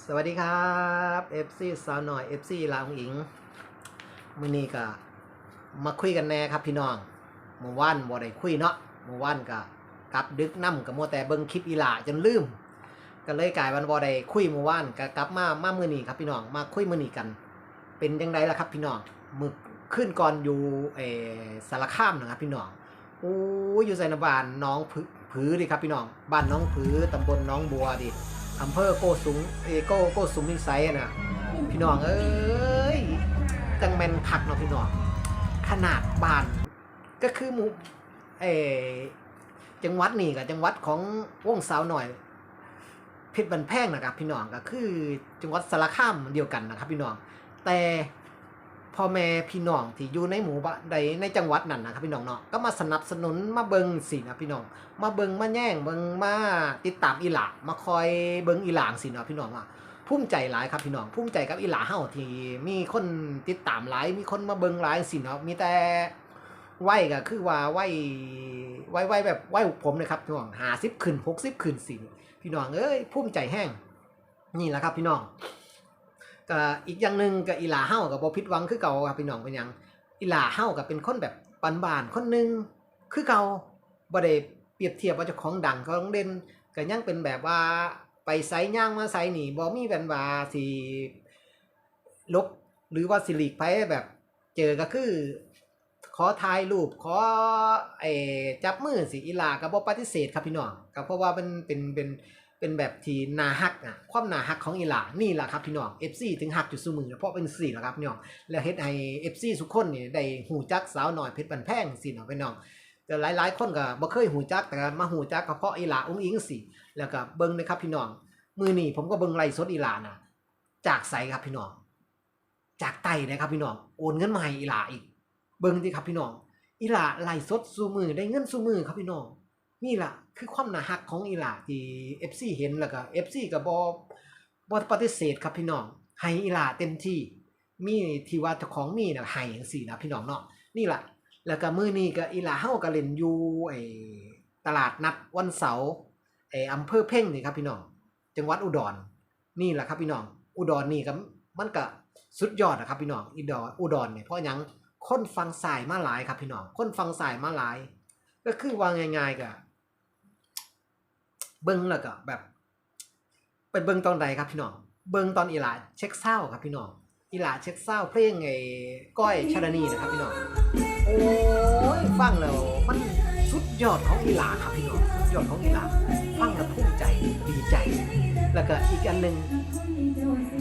สวัสดีครับ FC สาวหน่อย FC ลาวอิงมือนี้ก็มาคุยกันแน่ครับพี่น้องเมื่อวานบ่ได้คุยเนาะเมื่อวานก็กลับดึกนํก็มัวแต่เบิ่งคลิปอีหลาจนลืม ก็เลยกลายวันบ่ได้คุยเมื่อวานก็กลับมามามื้อนี้ครับพี่น้องมาคุยมือนี้กัน เป็นจังไดล่ะครับพี่น้องมึกขึ้นก่อนอยู่เอสารคามนะครับพี่น้องโอ้ยอยู่ไสนบานน้องผือผือดิครับพี่น้องบ้านน้องผือตำบลน้องบัวดิ อำเภอโกสุมเอโกโกสุมพิสัยอะนะพี่น้องเอ้ยจังแมนคักเนาะพี่น้องขนาดบ้าน ก็คือหมู่เออจังหวัดนี่กับจังหวัดของวงสาวหน่อยเพชรบันแพงนะครับพี่น้องก็คือจังหวัดสารคามเดียวกันนะครับพี่น้องแต่ พ่อแม่พี่น้องที่อยู่ในหมู่บ้านใดในจังหวัดนั้นนะครับพี่น้องเนาะก็มาสนับสนุนมาเบิงสินะพี่น้อง มาเบิงมาแย่งเบิงมาติดตามอีหลามาคอยเบิงอีหลางสินะพี่น้องว่าภูมิใจหลายครับพี่น้องภูมิใจกับอีหลาเฮาที่มีคนติดตามหลายมีคนมาเบิงหลายสินะมีแต่ไหวก็คือว่าไหวไหวไหวแบบไหวผมเลยครับพี่น้องหาสิบขึ้นหกสิบขึ้นสิพี่น้องเอ้ยภูมิใจแห้งนี่แหละครับพี่น้อง ก็อีกอย่างหนึ่งกับอีหลาเฮากับบ่ผิดวังคือเก่าครับพี่น้องเป็นยังอีหลาเฮากับเป็นคนแบบบานๆคนหนึงคือเก่าบ่ได้เปรียบเทียบว่าเจ้าของดังของเด่นก็ยังเป็นแบบว่าไปไซย่างมาไซหนีบ่มีแบนว่าสิลบหรือว่าสิหลีกไปแบบเจอก็คือ ขอถ่ายรูปขอไอจับมือสิอีหลาก็บ่ปฏิเสธครับพี่น้องก็เพราะว่ามันเป็นเป็น เป็นแบบที่นาฮักอะความนาฮักของอีหลานี่แหละครับพี่น้อง FC ถึงฮักจุดซุมือเพราะเป็นสี่แหละครับพี่น้องแล้วเฮ็ดให้ FC ทุกคนนี่ได้หูจักสาวหน้อยเพชรบันแพงสิเนาะพี่น้องแต่หลายๆ คนก็บ่เคยหูจักแต่มาหูจักก็เพราะอีหลาอุ้งอิงสิแล้วก็เบิ่งนะครับพี่น้องมือนี้ผมก็เบิ่งไลฟ์สดอีหลานะจากไสครับพี่น้องจากไตนะครับพี่น้องโอนเงินมาให้อีหลาอีก เบิ่งดิครับพี่น้องอีหลาไลฟ์สดซูมือได้เงินซูมือครับพี่น้อง นี่ล่ะ คือความน่าฮักของอีหลาที่ FC เห็นแล้วก็ FC ก็บ่บ่ปฏิเสธครับพี่น้องให้อีหลาเต็มที่ มีที่ว่าเจ้าของมีนะให้จังซี่นะพี่น้องเนาะนี่ล่ะ แล้วก็มื้อนี้ก็อีหลาเฮาก็เล่นอยู่ไอ้ตลาดนัดวันเสาร์ไอ้อำเภอเพ่งนี่ครับพี่น้องจังหวัดอุดรนี่แหละครับพี่น้อง อุดรนี่ก็มันก็สุดยอดนะครับพี่น้องอุดรอุดรเนี่ยเพราะยังคนฟังสายมาหลายครับพี่น้องคนฟังสายมาหลาย ก็คือว่าง่ายๆก็ เบิ่งแล้วก็แบบไปเบิ่งตอนใดครับพี่น้อง เบิ่งตอนอีหลาเช็คเศร้าครับพี่น้องอีหลาเช็คเศร้าเพลงไอ้ก้อยชาดานีนะครับพี่น้องโอ้ยฟังแล้วมันสุดยอดของอีหลาครับพี่น้องสุดยอดของอีหลาฟังแล้วภูมิใจดีใจ แล้วก็อีกอันหนึ่ง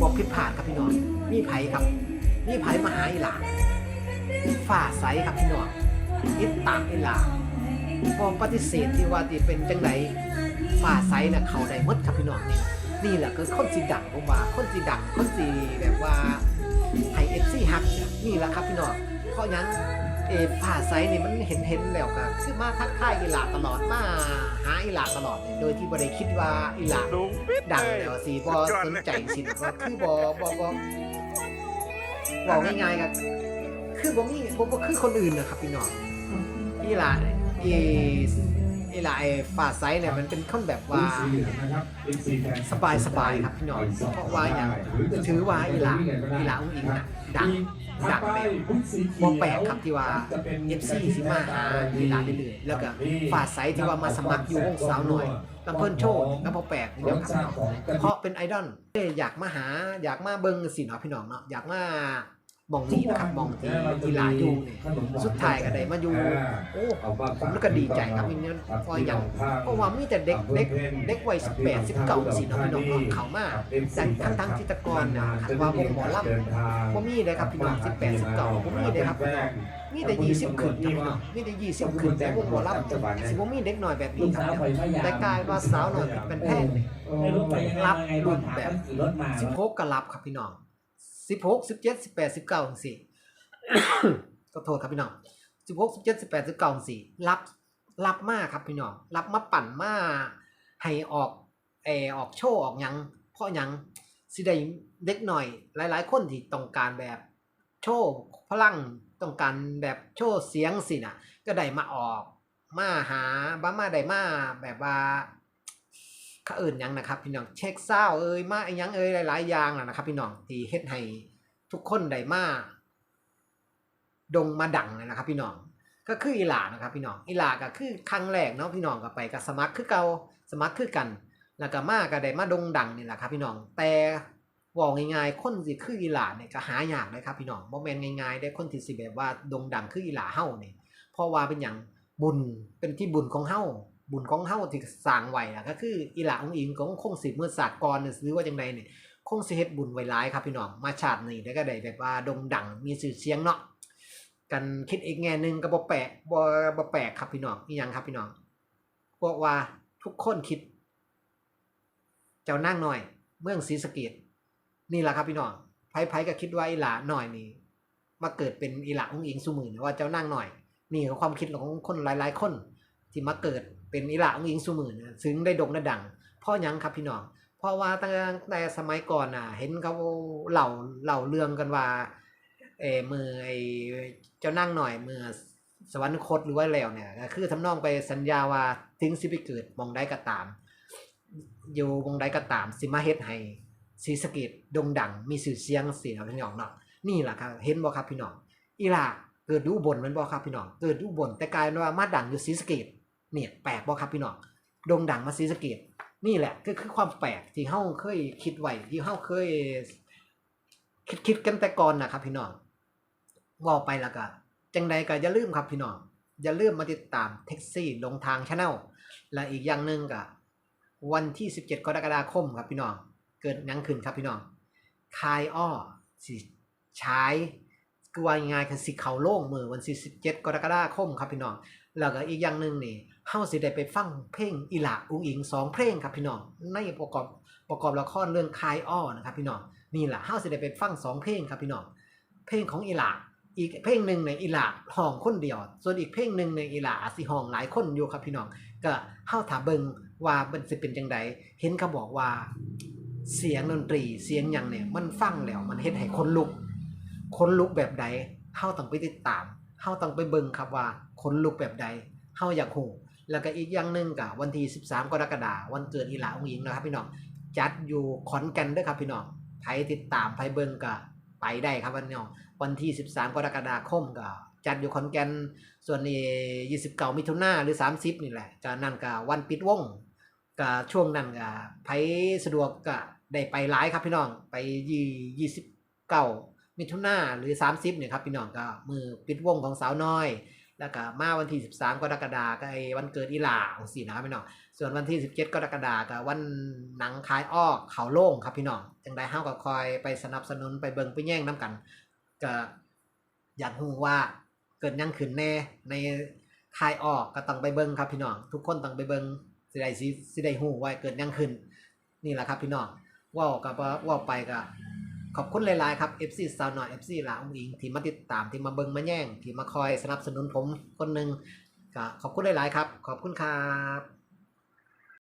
บอกผิดพลาดครับพี่น้องมีไผครับมีไผมาหาอีหลาฝ่าใสครับพี่น้องติดตามอีหลาพอปฏิเสธที่ว่าที่เป็นจังได ฝ่าใสน่ะเขาได้มดครับพี่น้องนี่นี่แหละคือคนสีดังผมว่าคนสีดังคนสีแบบว่าไฮเอฟซีฮักเนี่ยนี่แหละครับพี่น้องเพราะงั้นเออผ่าไซส์นี่มันเห็นเห็นแล้วก็คือมาทักทายอีหลาตลอดมาหาอีหลาตลอดเลยโดยที่บ่ได้คิดว่าอีหลาดังเลยแล้วสิบ่สนใจสิก็คือบ่บ่บ่บอกง่ายๆก็คือบ่มีบ่บ่คือคนอื่นนะครับพี่น้องอีหลาอี อีหลาไอ้ฝ่าไซส์เนี่ยมันเป็นคนแบบว่า สบายสบายๆครับพี่น้องเพราะว่าอย่างถือว่าอีหลาอีหลาอุ้งอิงน่ะดังดังแบบบ่แปลกครับที่ว่า FC สิมาหาอีหลาเรื่อยๆแล้วก็ฝ่าไซส์ที่ว่ามาสมัครอยู่วงสาวหน่อยลำเพิ่นโชว์ก็บ่แปลกเดียวครับพี่น้องเพราะเป็นไอดอลเอ้ยอยากมาหาอยากมาเบิ่งสิเนาะพี่น้องเนาะอยากมา มองนี่นะครับมองที่อีหลาอยู่นี่สุดท้ายก็ได้มาอยู่โอ้ผมก็ดีใจครับพี่น้องเพราะอย่างเพราะว่ามีแต่เด็กเด็กเด็กวัยสิบแปดสิบเก้าสิเนาะพี่น้องเนาะเขามาแต่ทั้งทั้งที่แตะกอนนะคันว่าวงหมอลำบ่มีเลยครับพี่น้องสิบแปดสิบเก้าบ่มีเลยครับพี่น้องมีแต่ยี่สิบขึ้นครับพี่น้องมีแต่ยี่สิบขึ้นแต่วงหมอลำสิบ่มีเด็กหน่อยแบบลูนี้กครับสาวคอยพยายามแต่กลายว่าสาวหน่อยเป็นแพงนี่ไม่รู้ไปยังไงมาไงก็ถามว่าขี่รถมาสิบหกก็รับครับพี่น้อง สิบหกสิบเจ็ดสิบแปดสิบเก้าสี่ก็โทษครับพี่น้องสิบหกสิบเจ็ดสิบแปดสิบเก้าสี่รับรับมากครับพี่น้องรับมาปั่นมาให้ออกเออออกโชว์ออกยังเพราะยังสิได้เด็กหน่อย หลาย ๆ คนที่ต้องการแบบโชว์พลังต้องการแบบโชว์เสียงสินะก็ได้มาออกมาหาบ้ามาได้มาแบบว่า ขาเอื่นยังนะครับพี่น้องเช็คเศร้าเอ่ยมาไอ้ยังเอ่ยหลายๆอย่างนะนะครับ พี่น้องที่เฮ็ดให้ทุกคนได้มาดงมาดังเลยนะครับ พี่น้องก็คืออีหลานะครับ พี่น้องอีหลาก็คือครั้งแรกเนาะพี่น้องก็ไปก็สมัครคือเก่าสมัครคือกัน แล้วก็มาก็ได้มาดงดังนี่แหละครับ พี่น้องแต่เว่าง่ายๆคนสิคืออีหลาเนี่ยก็หายากเลยครับพี่น้องบ่แม่นง่ายๆได้คนที่สิแบบว่าดงดังคืออีหลาเฮ้าเนี่เพราะว่าเป็นหยังบุญเป็นที่บุญของเฮ้า บุญของเฮาที่สร้างไว้น่ะก็คืออีหลาองอิงของคงสิเมื่อศาสตร์กรหรือว่าจังไดเนี่ยคงสิเฮ็ดบุญไว้หลายครับพี่น้องมาชาตินี้ได้วก็ได้แบบว่าดงดังมีชื่อเสียงเนาะกันคิดอีกแง่หนึงก็บ่แปลกบ่บ่แปลกครับพี่น้องอีหยังครับพี่น้องเพราะว่าทุกคนคิด เจ้านั่งหน่อย เมืองศรีสะเกดนี่แหละครับพี่น้องไพ่ๆก็คิดว่าอีหลาหน่อยนี่มาเกิดเป็นอีหลาองอิงสุมือนว่าเจ้านั่งหน่อย นี่คือความคิดของคนหลาย ๆ คนที่มาเกิด เป็นอีหลาองอิงสุมือนะซึ่งได้ดงได้ดังพ่อยังครับพี่น้องเพราะว่าตั้งแต่สมัยก่อนน่ะ เห็นเขาเหล่าเหล่าเรื่องกันว่าเออมือไอเจ้านั่งหน่อยมือสวรรคตหรือว่าแล้วเนี่ยคือทำนองไปสัญญาว่าถึงสิไปเกิดมองได้ก็ตาม อยู่วงใดก็ตาม สิมาเฮ็ดให้ศีสะเกดดงดัง มีชื่อเสียงเสียงพี่น้องเนาะนี่แหละครับ เห็นบ่ครับพี่น้องอีหลาเกิดอยู่อุบลแมันบ่ครับพี่น้องเกิดอยู่อุบลแต่กลายเป็นว่ามาดังอยู่ศีสะเกด เนี่ยแปลกบ่ครับพี่น้องโด่งดังมาศรีสเกดนี่แหละก็คือความแปลกที่เฮาเคยคิดไว้ที่เฮาเคย คิดคิดกันแต่ก่อนนะครับพี่น้องว่าไปแล้วก็จังใดก็อย่าลืมครับพี่น้องอย่าลืมมาติดตามแท็กซี่ลงทางชาแนลและอีกอย่างหนึ่งก็วันที่ 17 กรกฎาคมครับพี่น้อง เกิดยังขึ้นครับพี่น้องคายอ้อสิใช้ ว่าง่ายคือสิเขาโล่งมือวันที่17กรกฎาคมครับพี่น้อง แล้วก็อีกอย่างหนึ่งนี่เฮาสิได้ไปฟังเพลงอีหลาอุ้งอิงสองเพลงครับพี่น้องในประกอบประกอบละครเรื่องคายอ้อนะครับพี่น้องนี่แหละเฮาสิได้ไปฟังสองเพลงครับพี่น้องเพลงของอีหลาอีกเพลงหนึ่งในอีหลาห้องคนเดียว ส่วนอีกเพลงหนึ่งในอีหลาสิห้องหลายคนอยู่ครับพี่น้อง ก็เฮาถาเบิงว่ามันสิเป็นจังใดเห็นเขาบอกว่าเสียงดนตรีเสียงหยังเนี่ยมันฟังแล้วมันเฮ็ดให้คนลุก ค้นลุกแบบใดเฮาต้องไปติดตามเฮาต้องไปเบิ่งครับว่าค้นลุกแบบใดเฮาอยากฮู้แล้วก็อีกอย่างหนึ่งก็วันที่ 13 กรกฎาคมวันเกิดอีหลาองหญิงนะครับพี่น้องจัดอยู่ขอนแก่นด้อครับพี่น้องใครติดตามใครเบิ่งก็ไปได้ครับวันนี้วันที่ 13 กรกฎาคมก็จัดอยู่ขอนแก่นส่วนนี้29มิถุนาหรือ 30 นี่แหละจะนั่นก็วันปิดวงก็ช่วงนั้นก็ไผสะดวกก็ได้ไปหลายครับพี่น้องไปยี่29 มิถุนาหรือ 30เนี่ยครับพี่น้องก็มือปิดวงของสาวน้อย แล้วก็มาวันที่ 13 กรกฎาคมก็ไอ้วันเกิดอีหลาของสีนะครับพี่น้องส่วนวันที่ 17 กรกฎาคมก็วันหนังคายอ้อเขาโล่งครับพี่น้องจังได้เฮาก็คอยไปสนับสนุนไปเบิงไปแย่งน้ำกันก็อยากรู้ว่าเกิดยังขึ้นแน่ในคายออกก็ต้องไปเบิงครับพี่น้องทุกคนต้องไปเบิงสิได้สิได้ฮู้ว่าเกิดยังขึ้น นี่แหละครับพี่น้องว้ากับว่าไปก็ ขอบคุณหลาย ๆ ครับ FC สาวหน่อย FC หลาอุ้งอิง ที่มาติดตามที่มาเบิงมาแย่ง ที่มาคอยสนับสนุนผมคนหนึ่งก็ขอบคุณหลาย ๆ ครับ ขอบคุณครับ